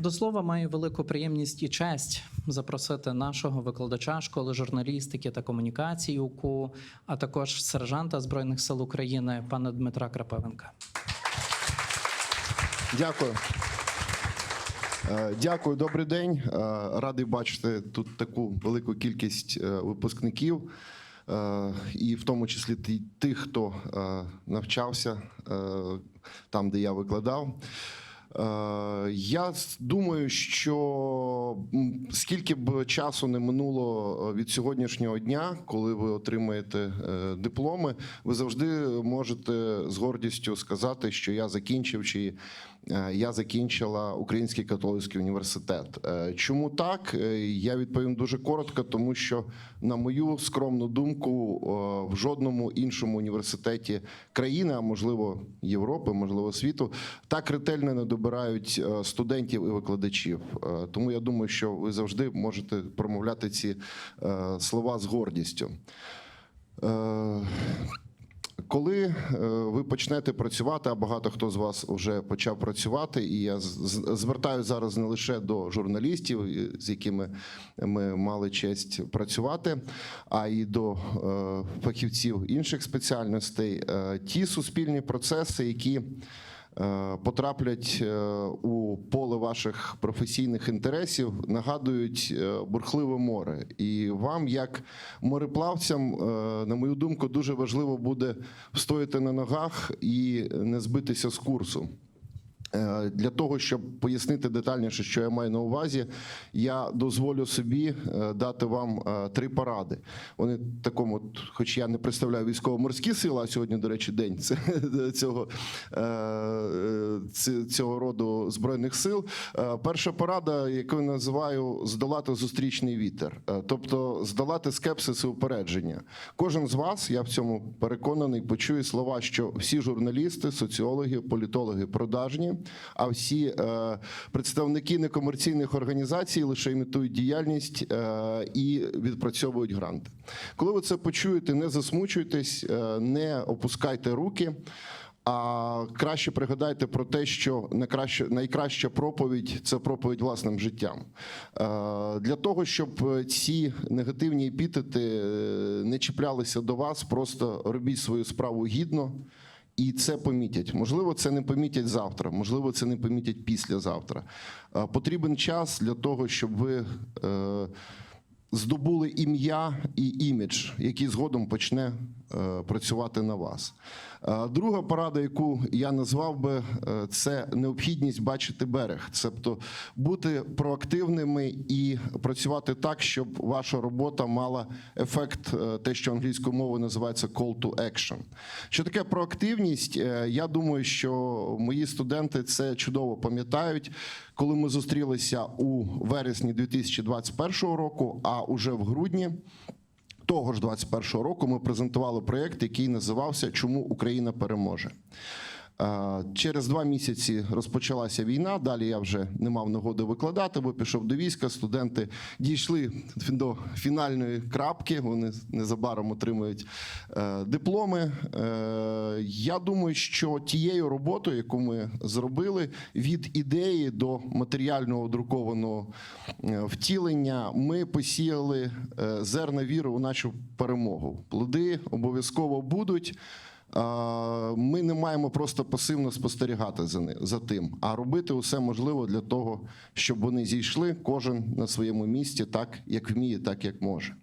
До слова, маю велику приємність і честь запросити нашого викладача школи журналістики та комунікації УКУ, а також сержанта Збройних сил України пана Дмитра Крапивенка. Дякую. Е, Дякую, добрий день. Е, Радий бачити тут таку велику кількість е, випускників, і в тому числі тих, хто навчався там, де я викладав. Е, Я думаю, що скільки б часу не минуло е, від сьогоднішнього дня, коли ви отримаєте е, дипломи, ви завжди можете з гордістю сказати, що я закінчив чи я закінчила Український католицький університет. Е, Чому так? Е, Я відповім дуже коротко, тому що, на мою скромну думку, е, в жодному іншому університеті країни, а можливо Європи, можливо, світу, так ретельно не добирають е, студентів і викладачів. Е, Тому я думаю, що ви завжди можете промовляти ці е, слова з гордістю. Коли е, ви почнете працювати, а багато хто з вас вже почав працювати, і я з- з- звертаюся зараз не лише до журналістів, з якими ми мали честь працювати, а й до е, фахівців інших спеціальностей, Е, ті суспільні процеси, які потраплять е, у поле ваших професійних інтересів, нагадують е, бурхливе море. І вам, як мореплавцям, е, на мою думку, дуже важливо буде встояти на ногах і не збитися з курсу. Е, Для того, щоб пояснити детальніше, що я маю на увазі, я дозволю собі е, дати вам е, три поради. Вони такому, хоч я не представляю військово-морські сили, а сьогодні, до речі, день цього, цього роду збройних сил. Перша порада, яку я називаю здолати зустрічний вітер, тобто здолати скепсис і упередження. Кожен з вас, я в цьому переконаний, почує слова, що всі журналісти, соціологи, політологи продажні, а всі е, представники некомерційних організацій лише імітують діяльність е, і відпрацьовують гранти. Коли ви це почуєте, не засмучуйтесь, е, не опускайте руки. А краще пригадайте про те, що найкраща проповідь це проповідь власним життям. Для того, щоб ці негативні епітети не чіплялися до вас, просто робіть свою справу гідно. І це помітять. Можливо, це не помітять завтра, можливо, це не помітять післязавтра. Е, Потрібен час для того, щоб ви е, здобули ім'я і імідж, який згодом почне працювати на вас. Е, Друга порада, яку я назвав би, е, це необхідність бачити берег, тобто бути проактивними і працювати так, щоб ваша робота мала ефект, е, те, що англійською мовою називається call to action. Що таке проактивність? Е, Я думаю, що мої студенти це чудово пам'ятають, коли ми зустрілися у вересні 2021 року, а уже в грудні. Того ж 21-го року ми презентували проєкт, який називався Чому Україна переможе. Е, Через два місяці розпочалася війна. Далі я вже не мав нагоди викладати, бо пішов до війська. Студенти дійшли до фінальної крапки. Вони незабаром отримують е, дипломи. Е, Я думаю, що тією роботою, яку ми зробили, від ідеї до матеріального друкованого втілення, ми посіяли зерна віри у нашу перемогу. Плоди обов'язково будуть. Ми не маємо просто пасивно спостерігати за тим, а робити усе можливе для того, щоб вони зійшли кожен на своєму місці, так як вміє, так як може.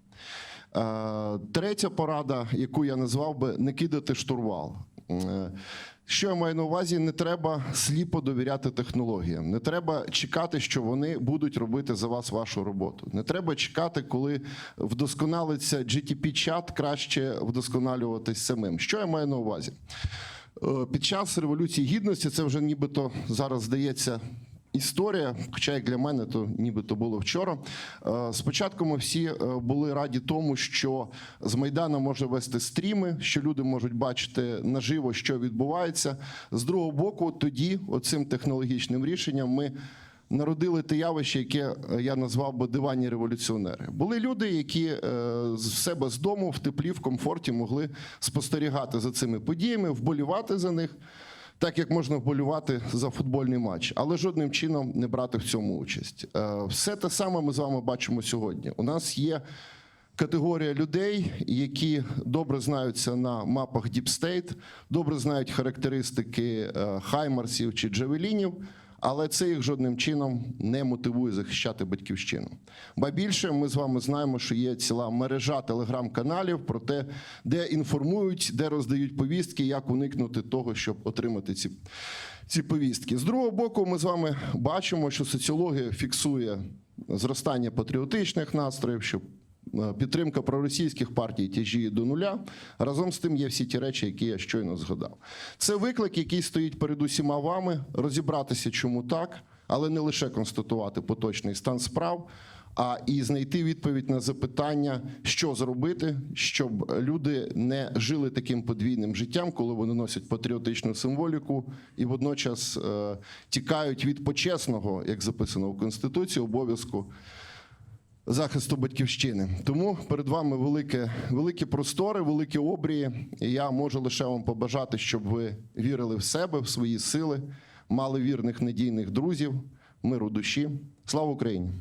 Е, Третя порада, яку я назвав би не кидати штурвал. Що я маю на увазі, не треба сліпо довіряти технологіям. Не треба чекати, що вони будуть робити за вас вашу роботу. Не треба чекати, коли вдосконалиться GTP-чат, краще вдосконалюватись самим. Що я маю на увазі? Е, Під час Революції Гідності це вже нібито зараз здається. Історія, хоча як для мене, то нібито було вчора. Е, Спочатку ми всі е, були раді тому, що з Майдану може вести стріми, що люди можуть бачити наживо, що відбувається. З другого боку, тоді, оцим технологічним рішенням, ми народили те явище, яке е, я назвав би диванні революціонери. Були люди, які з себе з дому в теплі, в комфорті могли спостерігати за цими подіями, вболівати за них. Так як можна вболювати за футбольний матч, але жодним чином не брати в цьому участь. Е, Все те саме ми з вами бачимо сьогодні. У нас є категорія людей, які добре знаються на мапах Діпстейт, добре знають характеристики е, хаймарсів чи джавелінів. Але це їх жодним чином не мотивує захищати батьківщину. Ба більше ми з вами знаємо, що є ціла мережа телеграм-каналів про те, де інформують, де роздають повістки, як уникнути того, щоб отримати ці, ці повістки. З другого боку, ми з вами бачимо, що соціологія фіксує зростання патріотичних настроїв, що підтримка проросійських партій тяжіє до нуля. Разом з тим є всі ті речі, які я щойно згадав. Це виклик, який стоїть перед усіма вами, розібратися, чому так, але не лише констатувати поточний стан справ. А і знайти відповідь на запитання, що зробити, щоб люди не жили таким подвійним життям, коли вони носять патріотичну символіку і водночас е, тікають від почесного, як записано в Конституції, обов'язку захисту батьківщини. Тому перед вами велике, великі простори, великі обрії. І я можу лише вам побажати, щоб ви вірили в себе, в свої сили, мали вірних надійних друзів, миру душі. Слава Україні!